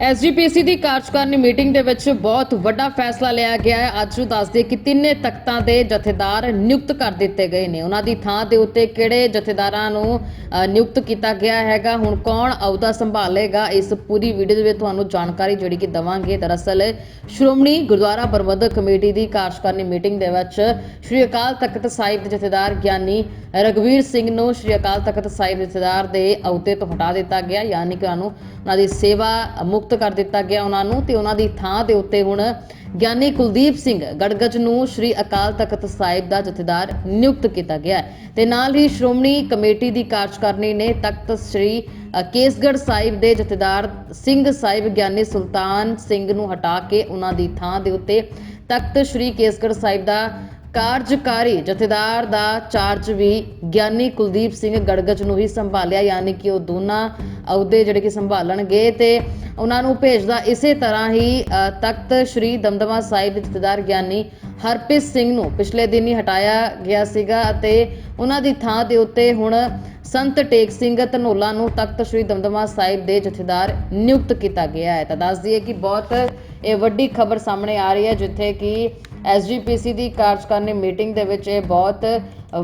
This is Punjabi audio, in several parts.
ਐਸਜੀਪੀਸੀ ਦੀ ਕਾਰਜਕਾਰਨੀ ਮੀਟਿੰਗ ਦੇ ਵਿੱਚ ਬਹੁਤ ਵੱਡਾ ਫੈਸਲਾ ਲਿਆ ਗਿਆ ਹੈ। ਅੱਜ ਨੂੰ ਦੱਸਦੇ ਕਿ ਤਿੰਨੇ ਤਖਤਾਂ ਦੇ ਜਥੇਦਾਰ ਨਿਯੁਕਤ ਕਰ ਦਿੱਤੇ ਗਏ ਨੇ। ਉਹਨਾਂ ਦੀ ਥਾਂ ਦੇ ਉੱਤੇ ਕਿਹੜੇ ਜਥੇਦਾਰਾਂ ਨੂੰ ਨਿਯੁਕਤ ਕੀਤਾ ਗਿਆ ਹੈਗਾ, ਹੁਣ ਕੌਣ ਅਹੁਦਾ ਸੰਭਾਲੇਗਾ, ਇਸ ਪੂਰੀ ਵੀਡੀਓ ਦੇ ਵਿੱਚ ਤੁਹਾਨੂੰ ਜਾਣਕਾਰੀ ਜਿਹੜੀ ਕਿ ਦਵਾਂਗੇ। ਦਰਅਸਲ ਸ਼੍ਰੋਮਣੀ ਗੁਰਦੁਆਰਾ ਪ੍ਰਬੰਧਕ ਕਮੇਟੀ ਦੀ ਕਾਰਜਕਾਰਨੀ ਮੀਟਿੰਗ ਦੇ ਵਿੱਚ ਸ਼੍ਰੀ ਅਕਾਲ ਤਖਤ ਸਾਹਿਬ ਦੇ ਜਥੇਦਾਰ ਗਿਆਨੀ ਰਗਵੀਰ ਸਿੰਘ ਨੂੰ ਸ਼੍ਰੀ ਅਕਾਲ ਤਖਤ ਸਾਹਿਬ ਜਥੇਦਾਰ ਦੇ ਅਹੁਦੇ ਤੋਂ ਹਟਾ ਦਿੱਤਾ ਗਿਆ। ਯਾਨੀ ਕਿ ਉਹਨਾਂ ਨੂੰ ਉਹਨਾਂ ਦੀ ਸੇਵਾ ਮੁਕਤ ਕਰ ਦਿੱਤਾ ਗਿਆ ਉਹਨਾਂ ਨੂੰ ਤੇ ਉਹਨਾਂ ਦੀ ਥਾਂ ਦੇ ਉੱਤੇ ਹੁਣ ਗਿਆਨੀ ਕੁਲਦੀਪ ਸਿੰਘ ਗੜਗੜ ਨੂੰ ਸ਼੍ਰੀ ਅਕਾਲ ਤਖਤ ਸਾਹਿਬ ਦਾ ਜਥੇਦਾਰ ਨਿਯੁਕਤ ਕੀਤਾ ਗਿਆ ਤੇ ਨਾਲ ਹੀ ਸ਼੍ਰੋਮਣੀ ਕਮੇਟੀ ਦੀ ਕਾਰਜਕਾਰਨੀ ਨੇ ਤਖਤ ਸ਼੍ਰੀ ਅ, ਕੇਸਗੜ੍ਹ ਸਾਹਿਬ ਦੇ ਜਥੇਦਾਰ ਸਿੰਘ ਸਾਹਿਬ ਗਿਆਨੀ ਸੁਲਤਾਨ ਸਿੰਘ ਨੂੰ ਹਟਾ ਕੇ ਉਹਨਾਂ ਦੀ ਥਾਂ ਦੇ ਉੱਤੇ ਤਖਤ ਸ਼੍ਰੀ ਕੇਸਗੜ੍ਹ ਸਾਹਿਬ ਦਾ ਕਾਰਜਕਾਰੀ ਜਥੇਦਾਰ ਦਾ ਚਾਰਜ ਵੀ ਗਿਆਨੀ ਕੁਲਦੀਪ ਸਿੰਘ ਗੜਗੜ ਨੂੰ ਹੀ ਸੰਭਾਲਿਆ, ਯਾਨੀ ਕਿ ਉਹ ਦੋਨਾਂ ਅਹੁਦੇ ਜਿਹੜੇ ਕਿ ਸੰਭਾਲਣਗੇ ਤੇ ਉਹਨਾਂ ਨੂੰ ਭੇਜਦਾ ਇਸੇ ਤਰ੍ਹਾਂ ਹੀ ਤਖਤ ਸ਼੍ਰੀ ਦਮਦਮਾ ਸਾਹਿਬ ਦੇ ਜਥੇਦਾਰ ਗਿਆਨੀ ਹਰਪ੍ਰੀਤ ਸਿੰਘ ਨੂੰ ਪਿਛਲੇ ਦਿਨ ਹੀ ਹਟਾਇਆ ਗਿਆ ਸੀਗਾ ਅਤੇ ਉਹਨਾਂ ਦੀ ਥਾਂ ਦੇ ਉੱਤੇ ਹੁਣ ਸੰਤ ਟੇਕ ਸਿੰਘ ਧਨੋਲਾ ਨੂੰ ਤਖਤ ਸ਼੍ਰੀ ਦਮਦਮਾ ਸਾਹਿਬ ਦੇ ਜਥੇਦਾਰ ਨਿਯੁਕਤ ਕੀਤਾ ਗਿਆ ਹੈ। ਤਾਂ ਦੱਸ ਦਈਏ ਕਿ ਬਹੁਤ ਇਹ ਵੱਡੀ ਖਬਰ ਸਾਹਮਣੇ ਆ ਰਹੀ ਹੈ, ਜਿੱਥੇ ਕਿ ਐਸਜੀਪੀਸੀ ਦੀ ਕਾਰਜਕਾਰਨੀ ਮੀਟਿੰਗ ਦੇ ਵਿੱਚ ਇਹ ਬਹੁਤ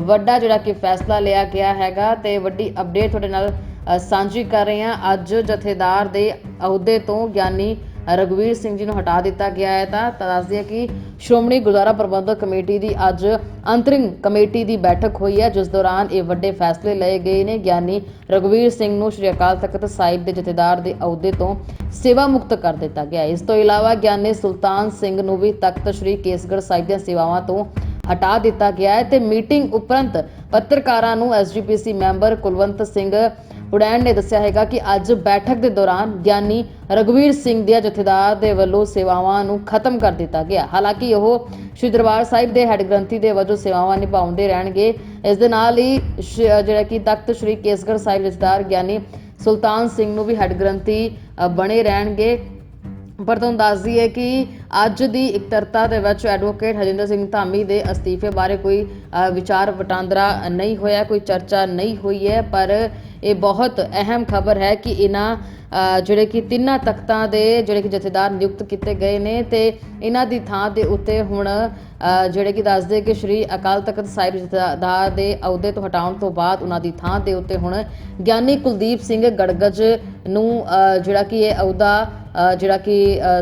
ਵੱਡਾ ਜਿਹੜਾ ਕਿ ਫੈਸਲਾ ਲਿਆ ਗਿਆ ਹੈਗਾ ਤੇ ਵੱਡੀ ਅਪਡੇਟ ਤੁਹਾਡੇ ਨਾਲ ਸਾਂਝੀ ਕਰ ਰਹੇ ਹਾਂ। ਅੱਜ ਜਥੇਦਾਰ ਦੇ ਅਹੁਦੇ ਤੋਂ ਗਿਆਨੀ ਰਗਵੀਰ ਸਿੰਘ ਜੀ ਨੂੰ ਹਟਾ ਦਿੱਤਾ ਗਿਆ ਹੈ ਤਾਂ ਤਾਂ ਦੱਸ ਕਿ ਸ਼੍ਰੋਮਣੀ ਗੁਰਦੁਆਰਾ ਪ੍ਰਬੰਧਕ ਕਮੇਟੀ ਦੀ ਅੱਜ ਅੰਤਰਿਮ ਕਮੇਟੀ ਦੀ ਬੈਠਕ ਹੋਈ ਹੈ, ਜਿਸ ਦੌਰਾਨ ਇਹ ਵੱਡੇ ਫੈਸਲੇ ਲਏ ਗਏ ਨੇ। ਗਿਆਨੀ ਰਗਵੀਰ ਸਿੰਘ ਨੂੰ ਸ਼੍ਰੀ ਅਕਾਲ ਤਖਤ ਸਾਹਿਬ ਦੇ ਜਥੇਦਾਰ ਦੇ ਅਹੁਦੇ ਤੋਂ ਸੇਵਾ ਮੁਕਤ ਕਰ ਦਿੱਤਾ ਗਿਆ ਇਸ ਤੋਂ ਇਲਾਵਾ ਗਿਆਨੀ ਸੁਲਤਾਨ ਸਿੰਘ ਨੂੰ ਵੀ ਤਖਤ ਸ਼੍ਰੀ ਕੇਸਗੜ੍ਹ ਸਾਹਿਬ ਦੀਆਂ ਸੇਵਾਵਾਂ ਤੋਂ ਹਟਾ ਦਿੱਤਾ ਗਿਆ ਹੈ ਤੇ ਮੀਟਿੰਗ ਉਪਰੰਤ ਪੱਤਰਕਾਰਾਂ ਨੂੰ ਐਸਜੀਪੀਸੀ ਮੈਂਬਰ ਕੁਲਵੰਤ ਸਿੰਘ ਉਡੈਣ ਨੇ ਦੱਸਿਆ ਹੈਗਾ ਕਿ ਅੱਜ ਬੈਠਕ ਦੇ ਦੌਰਾਨ ਗਿਆਨੀ ਰਗਵੀਰ ਸਿੰਘ ਦੇ ਜਥੇਦਾਰ ਦੇ ਵੱਲੋਂ ਸੇਵਾਵਾਂ ਨੂੰ ਖਤਮ ਕਰ ਦਿੱਤਾ ਗਿਆ। ਹਾਲਾਂਕਿ ਉਹ ਸ਼੍ਰੀ ਦਰਬਾਰ ਸਾਹਿਬ ਦੇ ਹੈੱਡ ਗ੍ਰੰਥੀ ਦੇ ਵਜੋਂ ਸੇਵਾਵਾਂ ਨਿਭਾਉਂਦੇ ਰਹਿਣਗੇ। ਇਸ ਦੇ ਨਾਲ ਹੀ ਜਿਹੜਾ ਕਿ ਤਖਤ ਸ਼੍ਰੀ ਕੇਸਗੜ੍ਹ ਸਾਹਿਬ ਜਥੇਦਾਰ ਗਿਆਨੀ ਸੁਲਤਾਨ ਸਿੰਘ ਨੂੰ ਵੀ ਹੈੱਡ ਗ੍ਰੰਥੀ ਬਣੇ ਰਹਿਣਗੇ। ਪਰ ਤੁਹਾਨੂੰ ਦੱਸ ਦਈਏ ਕਿ ਅੱਜ ਦੀ ਇਕਤਰਤਾ ਦੇ ਵਿੱਚ ਐਡਵੋਕੇਟ ਹਜਿੰਦਰ ਸਿੰਘ ਧਾਮੀ ਦੇ ਅਸਤੀਫੇ ਬਾਰੇ ਕੋਈ ਵਿਚਾਰ ਵਟਾਂਦਰਾ ਨਹੀਂ ਹੋਇਆ ਕੋਈ ਚਰਚਾ ਨਹੀਂ ਹੋਈ ਹੈ ਪਰ ਇਹ ਬਹੁਤ ਅਹਿਮ ਖਬਰ ਹੈ ਕਿ ਇਹਨਾਂ ਜਿਹੜੇ ਕਿ ਤਿੰਨਾਂ ਤਖਤਾਂ ਦੇ ਜਿਹੜੇ ਕਿ ਜਥੇਦਾਰ ਨਿਯੁਕਤ ਕੀਤੇ ਗਏ ਨੇ ਤੇ ਇਹਨਾਂ ਦੀ ਥਾਂ ਦੇ ਉੱਤੇ ਹੁਣ ਜਿਹੜੇ ਕਿ ਦੱਸਦੇ ਕਿ ਸ਼੍ਰੀ ਅਕਾਲ ਤਖਤ ਸਾਹਿਬ ਜਥੇਦਾਰ ਦੇ ਅਹੁਦੇ ਤੋਂ ਹਟਾਉਣ ਤੋਂ ਬਾਅਦ ਉਹਨਾਂ ਦੀ ਥਾਂ ਦੇ ਉੱਤੇ ਹੁਣ ਗਿਆਨੀ ਕੁਲਦੀਪ ਸਿੰਘ ਗੜਗੜ ਨੂੰ ਜਿਹੜਾ ਕਿ ਇਹ ਅਹੁਦਾ ਜਿਹੜਾ ਕਿ ਅ,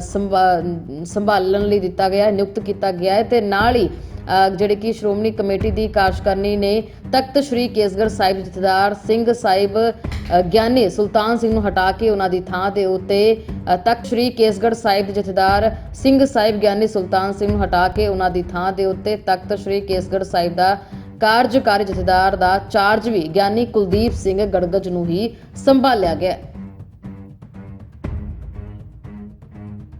ਸੰਭਾਲਣ ਲਈ ਦਿੱਤਾ ਗਿਆ ਹੈ ਨਿਯੁਕਤ ਕੀਤਾ ਗਿਆ ਹੈ ਤੇ ਨਾਲ ਹੀ ਜਿਹੜੇ ਕਿ ਸ਼੍ਰੋਮਣੀ ਕਮੇਟੀ ਦੀ ਕਾਰਜਕਾਰਨੀ ਨੇ ਤਖਤ ਸ਼੍ਰੀ ਕੇਸਗੜ੍ਹ ਸਾਹਿਬ ਜਥੇਦਾਰ ਸਿੰਘ ਸਾਹਿਬ ਗਿਆਨੀ ਸੁਲਤਾਨ ਸਿੰਘ ਨੂੰ ਹਟਾ ਕੇ ਉਹਨਾਂ ਦੀ ਥਾਂ ਦੇ ਉੱਤੇ ਤਖਤ ਸ਼੍ਰੀ ਕੇਸਗੜ੍ਹ ਸਾਹਿਬ ਦੇ ਜਥੇਦਾਰ ਸਿੰਘ ਸਾਹਿਬ, ਗਿਆਨੀ ਸੁਲਤਾਨ ਸਿੰਘ ਨੂੰ ਹਟਾ ਕੇ ਉਹਨਾਂ ਦੀ ਥਾਂ ਦੇ ਉੱਤੇ ਤਖਤ ਸ਼੍ਰੀ ਕੇਸਗੜ੍ਹ ਸਾਹਿਬ ਦਾ ਕਾਰਜਕਾਰੀ ਜਥੇਦਾਰ ਦਾ ਚਾਰਜ ਵੀ ਗਿਆਨੀ ਕੁਲਦੀਪ ਸਿੰਘ ਗੜਗਜ ਨੂੰ ਹੀ ਸੰਭਾਲਿਆ ਗਿਆ